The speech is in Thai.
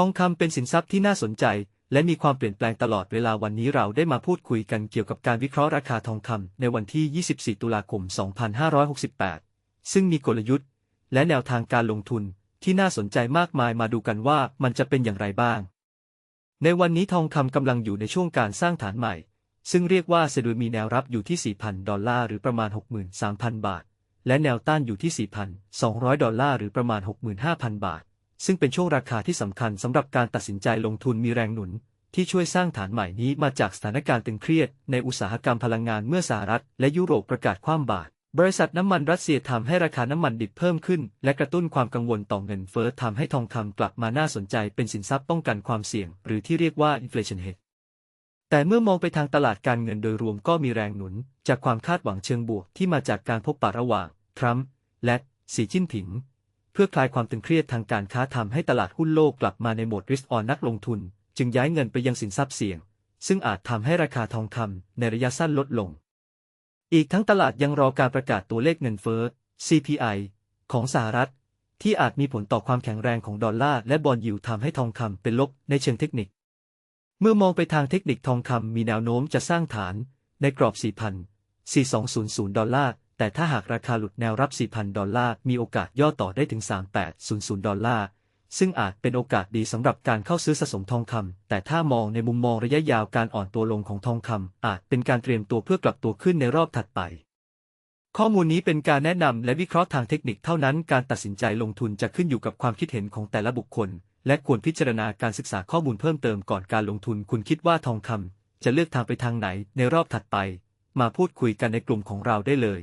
ทองคำเป็นสินทรัพย์ที่น่าสนใจ และมีความเปลี่ยนแปลงตลอดเวลาวันนี้เราได้มาพูดคุยกันเกี่ยวกับการวิเคราะห์ราคาทองคำในวันที่ 24 ตุลาคม 2568 ซึ่งมีกลยุทธ์ และแนวทางการลงทุนที่น่าสนใจมากมายมาดูกันว่ามันจะเป็นอย่างไรบ้าง ในวันนี้ทองคำกำลังอยู่ในช่วงการสร้างฐานใหม่ ซึ่งเรียกว่าเซดูมีแนวรับอยู่ที่ 4,000 ดอลลาร์หรือประมาณ 63,000 บาท และแนวต้านอยู่ที่ 4,200 ดอลลาร์หรือประมาณ 65,000 บาท ซึ่งเป็นช่วงราคาที่สำคัญสำหรับการตัดสินใจลงทุนมีแรงหนุน ที่ช่วยสร้างฐานใหม่นี้มาจากสถานการณ์ตึงเครียด ในอุตสาหกรรมพลังงานเมื่อสหรัฐและยุโรปประกาศคว่ำบาตรบริษัทน้ำมันรัสเซียทำให้ราคาน้ำมันดิบเพิ่มขึ้น และกระตุ้นความกังวลต่อเงินเฟ้อทำให้ทองคำกลับมาน่าสนใจเป็นสินทรัพย์ป้องกันความเสี่ยง หรือที่เรียกว่า inflation hedge แต่เมื่อมองไปทางตลาดการเงินโดยรวมก็มีแรงหนุน จากความคาดหวังเชิงบวกที่มาจากการพบปะระหว่างทรัมป์และสีจิ้นผิง พื่อคลายความตึงเครียดทางการค้าทำให้ตลาดหุ้นโลกกลับมาในโหมด risk on นักลงทุน จึงย้ายเงินไปยังสินทรัพย์เสี่ยง ซึ่งอาจทำให้ราคาทองคำในระยะสั้นลดลง อีกทั้งตลาดยังรอการประกาศตัวเลขเงินเฟ้อ CPI ของสหรัฐ ที่อาจมีผลต่อความแข็งแรงของดอลลาร์และบอลยิวทำให้ทองคำเป็นลบในเชิงเทคนิค เมื่อมองไปทางเทคนิคทองคำมีแนวโน้มจะสร้างฐานในกรอบ 4,000 4200 ดอลลาร์ แต่ถ้าหากราคาหลุดแนวรับ 4,000 ดอลลาร์ มีโอกาสย่อต่อได้ถึง 3800 ดอลลาร์ ซึ่งอาจเป็นโอกาสดีสำหรับการเข้าซื้อสะสมทองคำ แต่ถ้ามองในมุมมองระยะยาวการอ่อนตัวลงของทองคำอาจเป็นการเตรียมตัวเพื่อกลับตัวขึ้นในรอบถัดไป ข้อมูลนี้เป็นการแนะนำและวิเคราะห์ทางเทคนิคเท่านั้น การตัดสินใจลงทุนจะขึ้นอยู่กับความคิดเห็นของแต่ละบุคคล และควรพิจารณาการศึกษาข้อมูลเพิ่มเติมก่อนการลงทุน คุณคิดว่าทองคำจะเลือกทางไปทางไหนในรอบถัดไป มาพูดคุยกันในกลุ่มของเราได้เลย